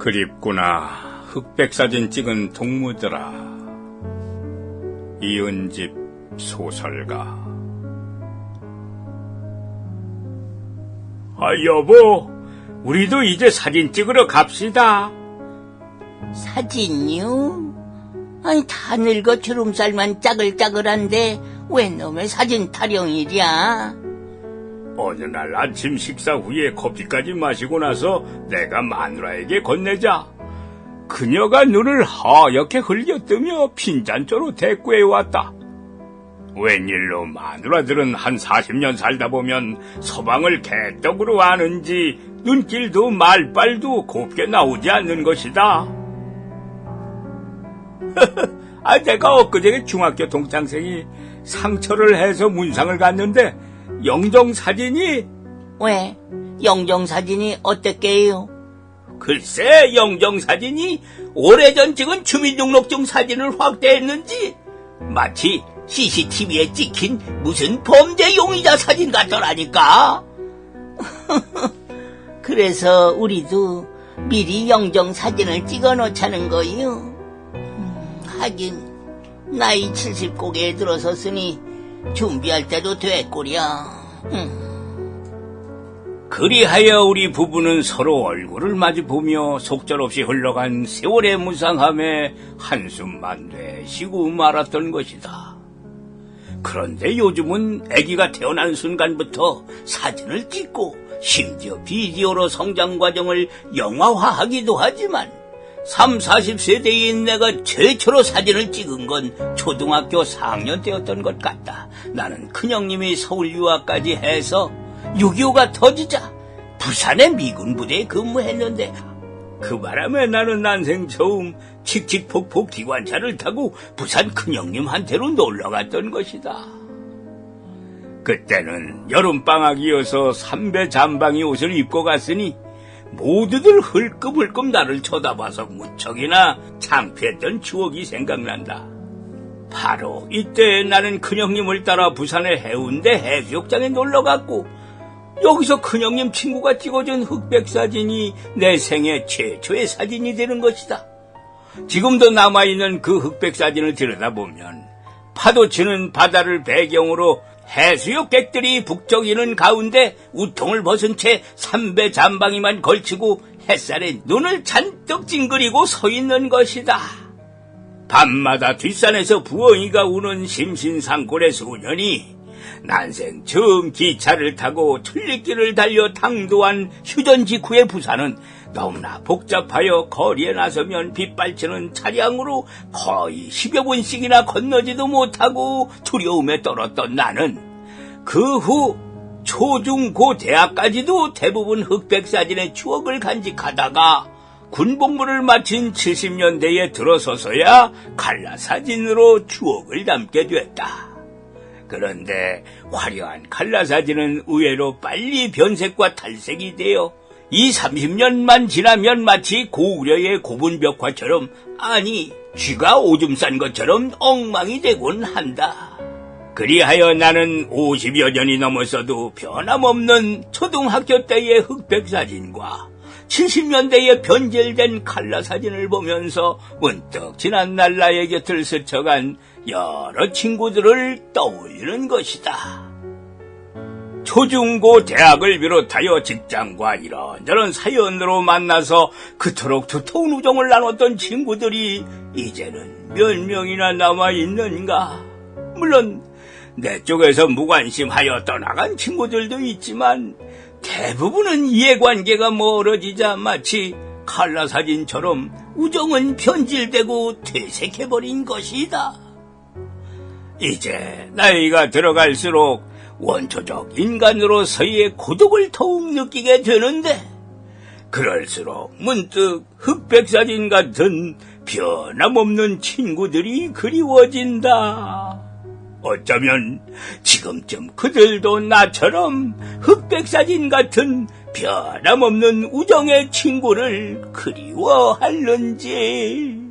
그립구나. 흑백 사진 찍은 동무들아. 이은집 소설가. 아, 여보. 우리도 이제 사진 찍으러 갑시다. 사진요? 아니, 다 늙어 주름살만 짜글짜글한데, 왜 놈의 사진 타령이랴? 어느 날 아침 식사 후에 커피까지 마시고 나서 내가 마누라에게 건네자. 그녀가 눈을 하얗게 흘렸으며 핀잔조로 대꾸해 왔다. 웬일로 마누라들은 한 40년 살다 보면 서방을 개떡으로 아는지 눈길도 말빨도 곱게 나오지 않는 것이다. 아, 내가 엊그제 중학교 동창생이 상처를 해서 문상을 갔는데 영정 사진이 왜? 영정 사진이 어땠게요? 글쎄 영정 사진이 오래전 찍은 주민등록증 사진을 확대했는지 마치 CCTV에 찍힌 무슨 범죄 용의자 사진 같더라니까. 그래서 우리도 미리 영정 사진을 찍어 놓자는 거요. 음, 하긴, 나이 70 고개에 들어섰으니 준비할 때도 됐구려. 음. 그리하여 우리 부부는 서로 얼굴을 마주 보며 속절없이 흘러간 세월의 무상함에 한숨만 내쉬고 말았던 것이다. 그런데 요즘은 아기가 태어난 순간부터 사진을 찍고 심지어 비디오로 성장 과정을 영화화하기도 하지만 3, 40세대인 내가 최초로 사진을 찍은 건 초등학교 4학년 때였던 것 같다. 나는 큰형님이 서울 유학까지 해서 6.25가 터지자 부산의 미군 부대에 근무했는데 그 바람에 나는 난생 처음 칙칙폭폭 기관차를 타고 부산 큰형님한테로 놀러갔던 것이다. 그때는 여름방학이어서 삼배 잠방이 옷을 입고 갔으니 모두들 흘끔흘끔 나를 쳐다봐서 무척이나 창피했던 추억이 생각난다. 바로 이때 나는 큰형님을 따라 부산의 해운대 해수욕장에 놀러갔고 여기서 큰형님 친구가 찍어준 흑백 사진이 내 생애 최초의 사진이 되는 것이다. 지금도 남아있는 그 흑백 사진을 들여다보면 파도 치는 바다를 배경으로 해수욕객들이 북적이는 가운데 우통을 벗은 채 삼배 잠방이만 걸치고 햇살에 눈을 잔뜩 찡그리고 서 있는 것이다. 밤마다 뒷산에서 부엉이가 우는 심신상골의 소년이 난생 처음 기차를 타고 천리길을 달려 당도한 휴전 직후의 부산은 너무나 복잡하여 거리에 나서면 빗발치는 차량으로 거의 10여 분씩이나 건너지도 못하고 두려움에 떨었던 나는 그 후 초중고 대학까지도 대부분 흑백 사진의 추억을 간직하다가 군복무를 마친 70년대에 들어서서야 칼라 사진으로 추억을 담게 됐다. 그런데 화려한 칼라 사진은 의외로 빨리 변색과 탈색이 되어 2, 30년만 지나면 마치 고구려의 고분벽화처럼 아니 쥐가 오줌 싼 것처럼 엉망이 되곤 한다. 그리하여 나는 50여 년이 넘었어도 변함없는 초등학교 때의 흑백 사진과 70년대에 변질된 칼라 사진을 보면서 문득 지난 날 나의 곁을 스쳐간 여러 친구들을 떠올리는 것이다. 초중고 대학을 비롯하여 직장과 이런저런 사연으로 만나서 그토록 두터운 우정을 나눴던 친구들이 이제는 몇 명이나 남아 있는가? 물론 내 쪽에서 무관심하여 떠나간 친구들도 있지만 대부분은 이해관계가 멀어지자 마치 칼라 사진처럼 우정은 변질되고 퇴색해버린 것이다. 이제 나이가 들어갈수록 원초적 인간으로서의 고독을 더욱 느끼게 되는데 그럴수록 문득 흑백 사진 같은 변함없는 친구들이 그리워진다. 어쩌면 지금쯤 그들도 나처럼 흑백 사진 같은 변함없는 우정의 친구를 그리워할는지.